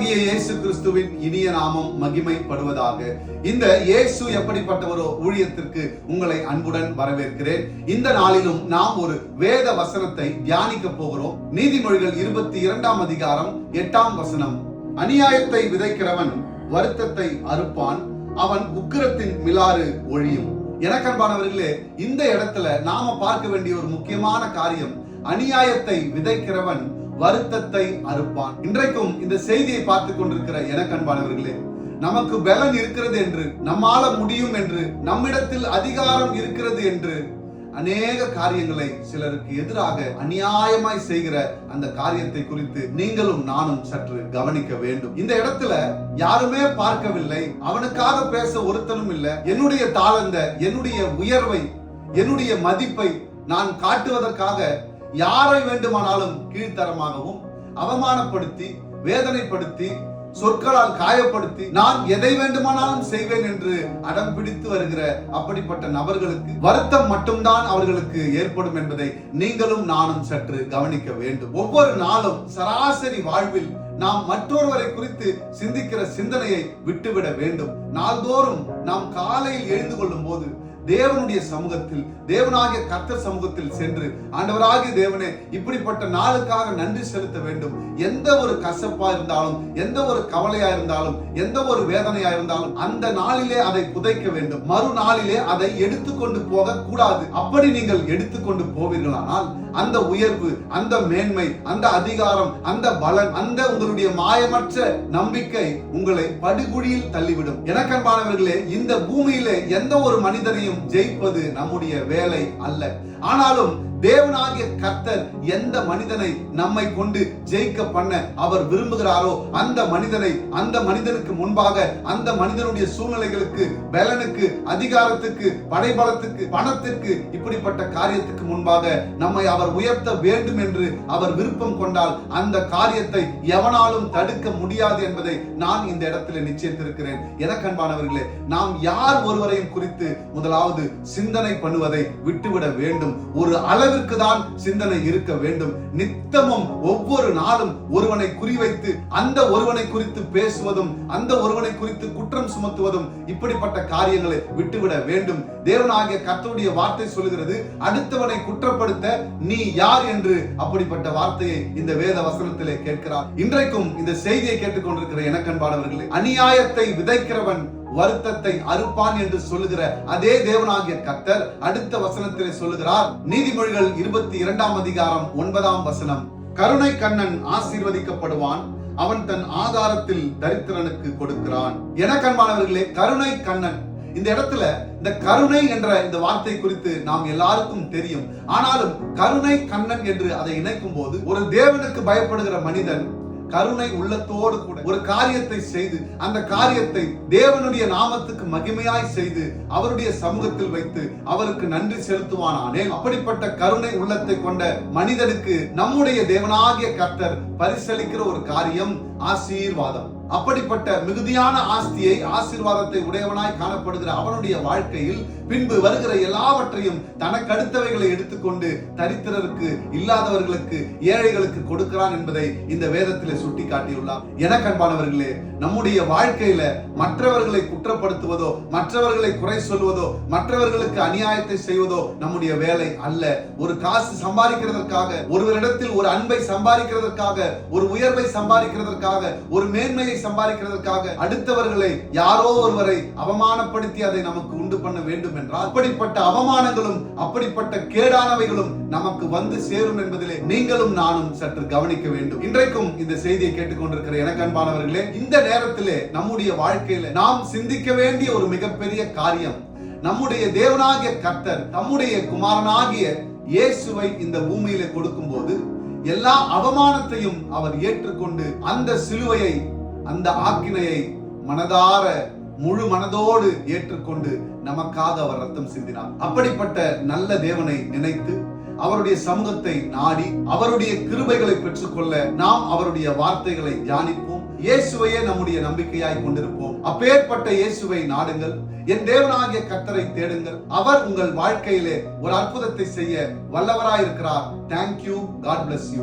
ஆண்டவராகிய இயேசு கிறிஸ்துவின் இனிய நாமம் மகிமைப்படுவதாக. இந்த இயேசு எப்படிப்பட்ட ஒரு ஊழியத்திற்கு உங்களை அன்புடன் வரவேற்கிறேன். இந்த நாளிலும் நாம் ஒரு வேத வசனத்தை தியானிக்க போகிறோம். நீதிமொழிகள் இருபத்தி இரண்டாம் அதிகாரம் எட்டாம் வசனம். அநியாயத்தை விதைக்கிறவன் வருத்தத்தை அறுப்பான் அவன் உக்கிரத்தின் மிலாறு ஒழியும். எனக்கன்பானவர்களே இந்த இடத்துல நாம பார்க்க வேண்டிய ஒரு முக்கியமான காரியம் அநியாயத்தை விதைக்கிறவன் வருத்தத்தை அறுப்பான். இன்றைக்கும் இந்த செய்தியை பார்த்து கொண்டிருக்கிற எனக்கன்பானவர்களே நமக்கு பலன் இருக்கிறது என்று நம்மால முடியும் என்று நம்மிடத்தில் அதிகாரம் இருக்கிறது என்று அநேக காரியங்களை சிலருக்கு எதிராக அநியாயமாய் செய்கிற அந்த காரியத்தை குறித்து நீங்களும் நானும் சற்று கவனிக்க வேண்டும். இந்த இடத்துல யாருமே பார்க்கவில்லை அவனுக்காக பேச ஒருத்தனும் இல்லை. என்னுடைய தாழ்ந்த என்னுடைய உயர்வை என்னுடைய மதிப்பை நான் காட்டுவதற்காக யாரை வேண்டுமானாலும் கீழ்த்தரமாகவும் அவமானப்படுத்தி வேதனைப்படுத்தி சொற்களால் காயப்படுத்தி நான் எதை வேண்டுமானாலும் செய்வேன் என்று அடம் பிடித்து வருகிற அப்படிப்பட்ட நபர்களுக்கு வருத்தம் மட்டும்தான் அவர்களுக்கு ஏற்படும் என்பதை நீங்களும் நானும் சற்று கவனிக்க வேண்டும். ஒவ்வொரு நாளும் சராசரி வாழ்வில் நாம் மற்றொருவரை குறித்து சிந்திக்கிற சிந்தனையை விட்டுவிட வேண்டும். நாள்தோறும் நாம் காலையில் எழுந்து கொள்ளும் போது தேவனுடைய சமூகத்தில் தேவனாகிய கர்த்தர் சமூகத்தில் சென்று ஆண்டவராகிய தேவனே இப்படிப்பட்ட நாளுக்காக நன்றி செலுத்த வேண்டும். எந்த ஒரு கசப்பா இருந்தாலும் எந்த ஒரு கவலையா இருந்தாலும் எந்த ஒரு வேதனையா இருந்தாலும் அந்த நாளிலே அதை புதைக்க வேண்டும். மறுநாளிலே அதை எடுத்துக்கொண்டு போக கூடாது அப்படி நீங்கள் எடுத்துக்கொண்டு போவீர்களானால் அந்த உயர்வு அந்த மேன்மை அந்த அதிகாரம் அந்த பலன் அந்த உங்களுடைய மாயமற்ற நம்பிக்கை உங்களை படுகுழியில் தள்ளிவிடும். எனக்கன்பானவர்களே இந்த பூமியிலே எந்த ஒரு மனிதனையும் ஜெயிப்பது நம்முடைய வேலை அல்ல. ஆனாலும் தேவனாகிய கர்த்தர் எந்த மனிதனை நம்மை கொண்டு ஜெயிக்க பண்ண அவர் விரும்புகிறாரோ அந்த மனிதனை அந்த மனிதனுக்கு முன்பாக அந்த மனிதனுடைய சூழ்நிலைகளுக்கு பலனுக்கு அதிகாரத்துக்கு படைபலத்துக்கு பணத்திற்கு இப்படிப்பட்ட காரியத்துக்கு முன்பாக நம்மை அவர் உயர்த்த வேண்டும் என்று அவர் விருப்பம் கொண்டால் அந்த காரியத்தை எவனாலும் தடுக்க முடியாது என்பதை நான் இந்த இடத்துல நிச்சயித்திருக்கிறேன். எனக்கன்பானவர்களே நாம் யார் ஒருவரையும் குறித்து முதலாவது சிந்தனை பண்ணுவதை விட்டுவிட வேண்டும். ஒரு அளவிற்கு தான் சிந்தனை இருக்க வேண்டும். நித்தமும் ஒவ்வொரு நாளும் ஒருவனை குறிவைத்து அந்த ஒருவனை குறித்து பேசுவதும் அந்த ஒருவனை குறித்து குற்றம் சுமத்துவதும் இப்படிப்பட்ட காரியங்களை விட்டுவிட வேண்டும். தேவனாகிய கர்த்தருடைய வார்த்தை சொல்கிறது அடுத்தவனை குற்றப்படுத்த நீ யார் என்று? அப்படிப்பட்ட வார்த்தையை இந்த வேத வசனத்திலே கேட்கிறார். இன்றைக்கும் இந்த செய்தியை கேட்டுக்கொண்டிருக்கிற எனக்கன்பானவர்களே அநியாயத்தை விதைக்கிறவன் வருத்தத்தை அறுப்பான் என்று சொல்லுகிற அதே தேவனாகிய கத்தர் அடுத்த வசனத்திலே சொல்லுகிறார். நீதிமொழிகள் இருபத்தி இரண்டாம் அதிகாரம் ஒன்பதாம் வசனம். கருணை கண்ணன் ஆசீர்வதிக்கப்படுவான் அவன் தன் ஆதாரத்தில் தரித்திரனுக்கு கொடுக்கிறான். என கண்மாணவர்களே கருணை கண்ணன். இந்த இடத்துல இந்த கருணை என்ற இந்த வார்த்தை குறித்து நாம் எல்லாருக்கும் தெரியும். ஆனாலும் கருணை கண்ணன் என்று அதை இணைக்கும் போது ஒரு தேவனுக்கு பயப்படுகிற மனிதன் கருணை உள்ளத்தோடு கூட ஒரு காரியத்தை செய்து அந்த காரியத்தை தேவனுடைய நாமத்துக்கு மகிமையாய் செய்து அவருடைய சமூகத்தில் வைத்து அவருக்கு நன்றி செலுத்துவானானே. அப்படிப்பட்ட கருணை உள்ளத்தை கொண்ட மனிதனுக்கு நம்முடைய தேவனாகிய கர்த்தர் பரிசளிக்கிற ஒரு காரியம் ஆசீர்வாதம். அப்படிப்பட்ட மிகுதியான ஆஸ்தியை ஆசீர்வாதத்தை உடையவனாய் காணப்படுகிற அவனுடைய வாழ்க்கையில் பின்பு வருகிற எல்லாவற்றையும் தனக்கு அடுத்தவைகளை எடுத்துக்கொண்டு தரித்திரருக்கு இல்லாதவர்களுக்கு ஏழைகளுக்கு கொடுக்கிறான் என்பதை இந்த வேதத்தில் சுட்டி காட்டியுள்ளார் என கண்பானவர்களே நம்முடைய வாழ்க்கையில மற்றவர்களை குற்றப்படுத்துவதோ மற்றவர்களை குறை சொல்வதோ மற்றவர்களுக்கு அநியாயத்தை செய்வதோ நம்முடைய வேலை அல்ல. ஒரு காசு சம்பாதிக்கிறதற்காக ஒருவரிடத்தில் ஒரு அன்பை சம்பாதிக்கிறதற்காக ஒரு உயர்வை சம்பாதிக்கிறதற்காக ஒரு மேன்மையை சம்பாதிக்கிறதற்காக அடுத்தவர்களை யாரோ ஒருவரை அவமானப்படுத்தி அதை நமக்கு உண்டு பண்ண வேண்டும் என்றால் அப்படிப்பட்ட அவமானங்களும் அப்படிப்பட்ட கேடானவைகளும் நமக்கு வந்து சேரும் என்பதிலே நீங்களும் நானும் சற்று கவனிக்க வேண்டும். இன்றைக்கும் இந்த செய்தியை கேட்டுக்கொண்டிருக்கிற எனக்கு அன்பானவர்களே இந்த நேரத்திலே நம்முடைய வாழ்க்கையில நாம் சிந்திக்க வேண்டிய ஒரு மிகப்பெரிய காரியம் நம்முடைய தேவனாகிய கர்த்தர் நம்முடைய குமாரனாகிய இயேசுவை இந்த பூமியில கொடுக்கும் போது எல்லா அவமானத்தையும் அவர் ஏற்றுக்கொண்டு அந்த சிலுவையை அந்த ஆக்கினையை மனதார முழு மனதோடு ஏற்றுக்கொண்டு நமக்காக அவர் ரத்தம் சிந்தினார். அப்படிப்பட்ட நல்ல தேவனை நினைத்து அவருடைய சமூகத்தை நாடி அவருடைய கிருபைகளை பெற்றுக்கொள்ள நாம் அவருடைய வார்த்தைகளை தியானிப்போம். இயேசுவையே நம்முடைய நம்பிக்கையாய் கொண்டிருப்போம். அப்பேற்பட்ட இயேசுவை நாடுங்கள். என் தேவனாகிய கத்தரை தேடுங்கள். அவர் உங்கள் வாழ்க்கையிலே ஒரு அற்புதத்தை செய்ய வல்லவராயிருக்கிறார். Thank you God bless you